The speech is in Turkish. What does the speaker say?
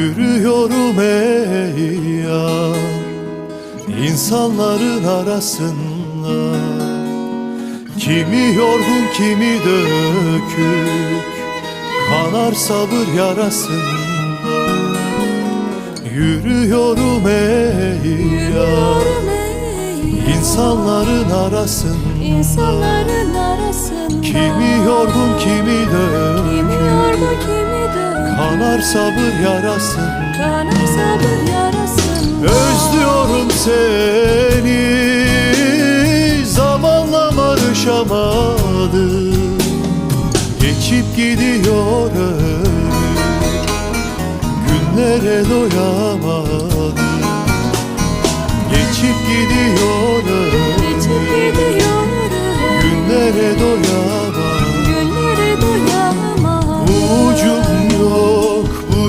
Yürüyorum ey yar İnsanların arasında. Kimi yorgun kimi dökük Kanar sabır yarasında. Yürüyorum ey yar İnsanların arasında. İnsanların arasında. Kimi yorgun kimi dökük Kanar sabır yarasında Kanar sabır yarasında Özlüyorum seni. Zamanla barışamadım. Geçip gidiyor ömür. Günlere doyamadım. Geçip gidiyor